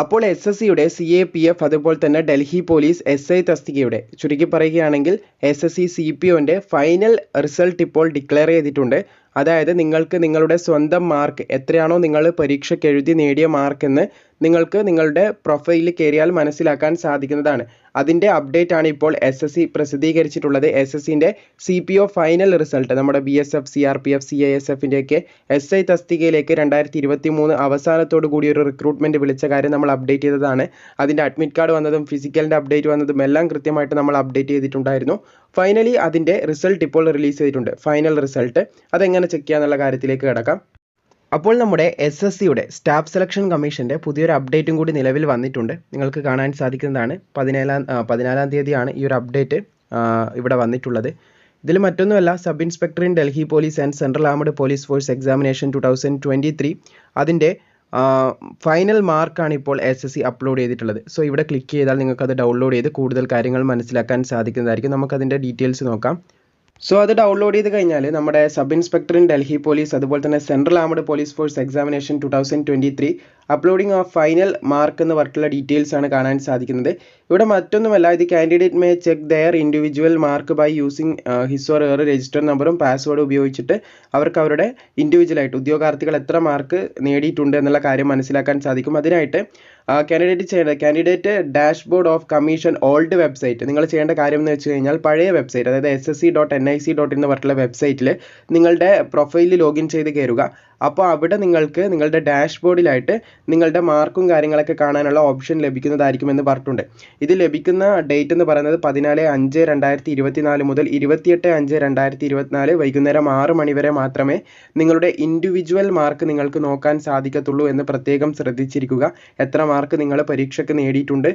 അപ്പോൾ S S സിയുടെ C A P F അതുപോലെ തന്നെ ഡൽഹി പോലീസ് എസ് ഐ തസ്തികയുടെ ചുരുക്കി പറയുകയാണെങ്കിൽ S S C C P ഒന്റെ final result ഇപ്പോൾ ഡിക്ലെയർ ചെയ്തിട്ടുണ്ട്. അതായത് നിങ്ങൾക്ക് നിങ്ങളുടെ സ്വന്തം മാർക്ക് എത്രയാണോ നിങ്ങൾ പരീക്ഷയ്ക്ക് എഴുതി നേടിയ മാർക്കെന്ന് നിങ്ങൾക്ക് നിങ്ങളുടെ പ്രൊഫൈലിൽ കയറിയാൽ മനസ്സിലാക്കാൻ സാധിക്കുന്നതാണ്. അതിന്റെ അപ്ഡേറ്റ് ആണ് ഇപ്പോൾ എസ് എസ് സി പ്രസിദ്ധീകരിച്ചിട്ടുള്ളത്. എസ് എസ് സിന്റെ C P O final result നമ്മുടെ B S F C R P F C I S എഫിന്റെയൊക്കെ S I തസ്തികയിലേക്ക് രണ്ടായിരത്തി ഇരുപത്തി മൂന്ന് അവസാനത്തോടു കൂടി ഒരു റിക്രൂട്ട്മെന്റ് വിളിച്ച കാര്യം നമ്മൾ അപ്ഡേറ്റ് ചെയ്തതാണ്. അതിന്റെ അഡ്മിറ്റ് കാർഡ് വന്നതും ഫിസിക്കലിന്റെ അപ്ഡേറ്റ് വന്നതും എല്ലാം കൃത്യമായിട്ട് നമ്മൾ അപ്ഡേറ്റ് ചെയ്തിട്ടുണ്ടായിരുന്നു. ഫൈനലി അതിന്റെ റിസൾട്ട് ഇപ്പോൾ റിലീസ് ചെയ്തിട്ടുണ്ട്. ഫൈനൽ റിസൾട്ട് അതെങ്ങനെ ചെക്ക് ചെയ്യാന്നുള്ള കാര്യത്തിലേക്ക് കിടക്കാം. അപ്പോൾ നമ്മുടെ എസ് എസ് സിയുടെ സ്റ്റാഫ് സെലക്ഷൻ കമ്മീഷന്റെ പുതിയൊരു അപ്ഡേറ്റും കൂടി നിലവിൽ വന്നിട്ടുണ്ട്. നിങ്ങൾക്ക് കാണാൻ സാധിക്കുന്നതാണ്. പതിനേഴാം പതിനാലാം തീയതിയാണ് ഈ ഒരു അപ്ഡേറ്റ് ഇവിടെ വന്നിട്ടുള്ളത്. ഇതിൽ മറ്റൊന്നുമല്ല sub inspector in Delhi police and central armed police force examination two thousand twenty three അതിന്റെ ഫൈനൽ മാർക്കാണ് ഇപ്പോൾ എസ് എസ് സി അപ്ലോഡ് ചെയ്തിട്ടുള്ളത്. സോ ഇവിടെ ക്ലിക്ക് ചെയ്താൽ നിങ്ങൾക്ക് അത് ഡൗൺലോഡ് ചെയ്ത് കൂടുതൽ കാര്യങ്ങൾ മനസ്സിലാക്കാൻ സാധിക്കുന്നതായിരിക്കും. നമുക്കതിന്റെ ഡീറ്റെയിൽസ് നോക്കാം. സോ അത് ഡൗൺലോഡ് ചെയ്ത് കഴിഞ്ഞാൽ നമ്മുടെ sub inspector in Delhi police അതുപോലെ തന്നെ central armed police force examination two thousand twenty three uploading of final mark എന്ന് പറഞ്ഞിട്ടുള്ള ഡീറ്റെയിൽസ് ആണ് കാണാൻ സാധിക്കുന്നത്. ഇവിടെ മറ്റൊന്നുമല്ല ഇത് candidate may check their individual mark by using his or her register നമ്പറും പാസ്വേഡും ഉപയോഗിച്ചിട്ട് അവർക്ക് അവരുടെ ഇൻഡിവിജ്വൽ ആയിട്ട് ഉദ്യോഗാർത്ഥികൾ എത്ര മാർക്ക് നേടിയിട്ടുണ്ട് എന്നുള്ള കാര്യം മനസ്സിലാക്കാൻ സാധിക്കും. അതിനായിട്ട് കാൻഡിഡേറ്റ് ചെയ്യേണ്ട candidate dashboard of commission old website നിങ്ങൾ ചെയ്യേണ്ട കാര്യം എന്ന് വെച്ച് കഴിഞ്ഞാൽ പഴയ വെബ്സൈറ്റ് അതായത് S S C dot N I C dot എന്ന് പറഞ്ഞിട്ടുള്ള വെബ്സൈറ്റിൽ നിങ്ങളുടെ പ്രൊഫൈലിൽ ലോഗിൻ ചെയ്ത് കയറുക അപ്പോൾ അവിടെ നിങ്ങൾക്ക് നിങ്ങളുടെ ഡാഷ്ബോർഡിലായിട്ട് നിങ്ങളുടെ മാർക്കും കാര്യങ്ങളൊക്കെ കാണാനുള്ള ഓപ്ഷൻ ലഭിക്കുന്നതായിരിക്കുമെന്ന് പറഞ്ഞിട്ടുണ്ട്. ഇത് ലഭിക്കുന്ന ഡേറ്റ് എന്ന് പറയുന്നത് പതിനാല് അഞ്ച് രണ്ടായിരത്തി ഇരുപത്തി നാല് മുതൽ ഇരുപത്തിയെട്ട് അഞ്ച് രണ്ടായിരത്തി ഇരുപത്തിനാല് വൈകുന്നേരം ആറ് മണി വരെ മാത്രമേ നിങ്ങളുടെ ഇൻഡിവിജ്വൽ മാർക്ക് നിങ്ങൾക്ക് നോക്കാൻ സാധിക്കത്തുള്ളൂ എന്ന് പ്രത്യേകം ശ്രദ്ധിച്ചിരിക്കുക. എത്ര മാർക്ക് നിങ്ങൾ പരീക്ഷയ്ക്ക് നേടിയിട്ടുണ്ട്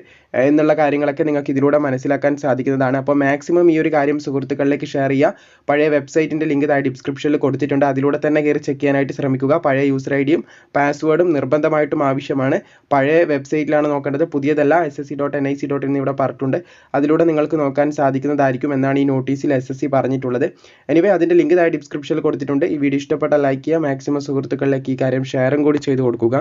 എന്നുള്ള കാര്യങ്ങളൊക്കെ നിങ്ങൾക്ക് ഇതിലൂടെ മനസ്സിലാക്കാൻ സാധിക്കുന്നതാണ്. അപ്പോൾ മാക്സിമം ഈ ഒരു കാര്യം സുഹൃത്തുക്കളിലേക്ക് ഷെയർ ചെയ്യുക. പഴയ വെബ്സൈറ്റിന്റെ ലിങ്ക് താഴെ ഡിസ്ക്രിപ്ഷനിൽ കൊടുത്തിട്ടുണ്ട്. അതിലൂടെ തന്നെ കയറി ചെക്ക് ചെയ്യാനായിട്ട് ശ്രമിക്കുക. പഴയ യൂസർ ഐ ഡിയും പാസ്വേഡും നിർബന്ധമായിട്ടും ആവശ്യമാണ്. പഴയ വെബ്സൈറ്റിലാണ് നോക്കേണ്ടത്. പുതിയതല്ല S S C dot N I C dot ഇവിടെ പറഞ്ഞിട്ടുണ്ട്. അതിലൂടെ നിങ്ങൾക്ക് നോക്കാൻ സാധിക്കുന്നതായിരിക്കും എന്നാണ് ഈ നോട്ടീസിൽ എസ് എസ് സി പറഞ്ഞിട്ടുള്ളത്. എനിവേ അതിന്റെ ലിങ്ക് താഴെ ഡിസ്ക്രിപ്ഷനിൽ കൊടുത്തിട്ടുണ്ട്. ഈ വീഡിയോ ഇഷ്ടപ്പെട്ടാൽ ലൈക്ക് ചെയ്യുക. മാക്സിമം സുഹൃത്തുക്കളിലേക്ക് ഈ കാര്യം ഷെയറും കൂടി ചെയ്തു കൊടുക്കുക.